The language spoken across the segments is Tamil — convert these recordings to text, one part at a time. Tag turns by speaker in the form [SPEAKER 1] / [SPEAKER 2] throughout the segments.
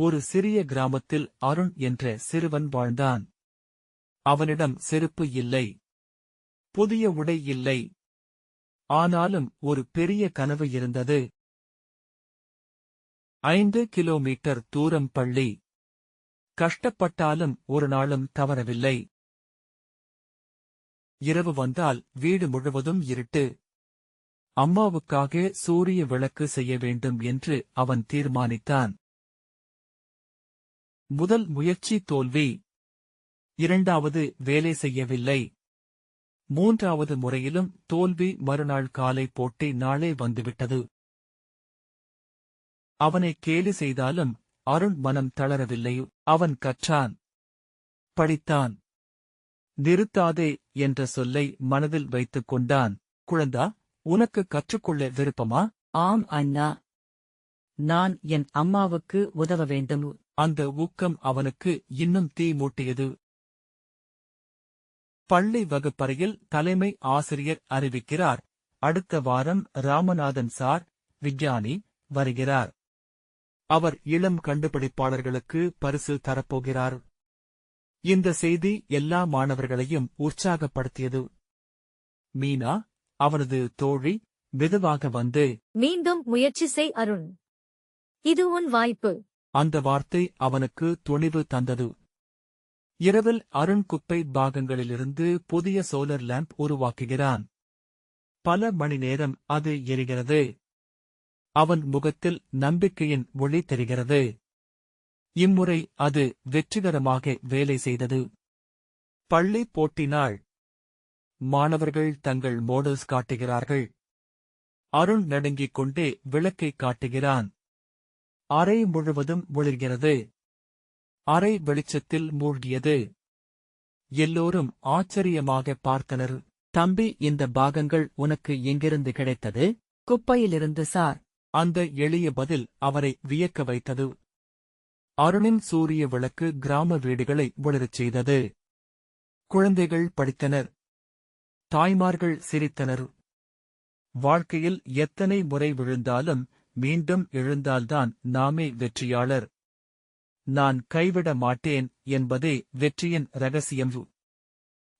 [SPEAKER 1] ஒரு சிறிய கிராமத்தில் அருண் என்ற சிறுவன் வாழ்ந்தான். அவனிடம் செருப்பு இல்லை. புதிய உடை இல்லை. ஆனாலும் ஒரு பெரிய கனவு இருந்தது. ஐந்து கிலோமீட்டர் தூரம் பள்ளி. கஷ்டப்பட்டாலும் ஒரு நாளும் தவறவில்லை. இரவு வந்தால் வீடு முழுவதும் இருட்டு. அம்மாவுக்காக சூரிய விளக்கு செய்ய வேண்டும் என்று அவன் தீர்மானித்தான். முதல் முயற்சி தோல்வி. இரண்டாவது வேலை செய்யவில்லை. மூன்றாவது முறையிலும் தோல்வி மறுநாள் காலை போட்டி நாளே வந்துவிட்டது. அவனை கேலி செய்தாலும் அருண் மனம் தளரவில்லை. அவன் கற்றான். படித்தான். நிறுத்தாதே என்ற சொல்லை மனதில் வைத்துக் கொண்டான். குழந்தா உனக்கு கற்றுக்கொள்ள விருப்பமா?
[SPEAKER 2] ஆம் அண்ணா. நான் என் அம்மாவுக்கு உதவ வேண்டும்.
[SPEAKER 1] அந்த ஊக்கம் அவனுக்கு இன்னும் தீ மூட்டியது. பள்ளி வகுப்பறையில் தலைமை ஆசிரியர் அறிவிக்கிறார். அடுத்த வாரம் ராமநாதன் சார் விஞ்ஞானி வருகிறார். அவர் இளம் கண்டுபிடிப்பாளர்களுக்கு பரிசு தரப்போகிறார். இந்த செய்தி எல்லா மாணவர்களையும் உற்சாகப்படுத்தியது. மீனா அவனது தோழி மெதுவாக வந்து
[SPEAKER 3] மீண்டும் முயற்சி செய் அருண். இது உன் வாய்ப்பு.
[SPEAKER 1] அந்த வார்த்தை அவனுக்கு துணிவு தந்தது. இரவில் அருண் குப்பை பாகங்களிலிருந்து புதிய சோலர் லேம்ப் உருவாக்குகிறான். பல மணி நேரம் அது எரிகிறது. அவன் முகத்தில் நம்பிக்கையின் ஒளி தெரிகிறது. இம்முறை அது வெற்றிகரமாக வேலை செய்தது. பள்ளி போட்டினாள் மாணவர்கள் தங்கள் மோடல்ஸ் காட்டுகிறார்கள். அருண் நடுங்கிக் கொண்டே விளக்கை காட்டுகிறான். அறை முழுவதும் ஒளிர்கிறது. அறை வெளிச்சத்தில் மூழ்கியது. எல்லோரும் ஆச்சரியமாக பார்த்தனர்.
[SPEAKER 2] தம்பி இந்த பாகங்கள் உனக்கு எங்கிருந்து கிடைத்தது? குப்பையிலிருந்து சார்.
[SPEAKER 1] அந்த எளிய பதில் அவரை வியக்க வைத்தது. அருணின் சூரிய விளக்கு கிராம வீடுகளை ஒளிரச் செய்தது. குழந்தைகள் படித்தனர். தாய்மார்கள் சிரித்தனர். வாழ்க்கையில் எத்தனை முறை விழுந்தாலும் மீண்டும் எழுந்தால்தான் நாமே வெற்றியாளர். நான் கைவிட மாட்டேன் என்பதே வெற்றியின் ரகசியம்.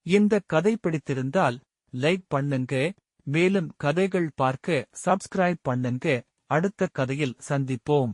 [SPEAKER 1] இந்த கதை பிடித்திருந்தால் லைக் பண்ணுங்க மேலும் கதைகள் பார்க்க சப்ஸ்கிரைப் பண்ணுங்க அடுத்த கதையில் சந்திப்போம்.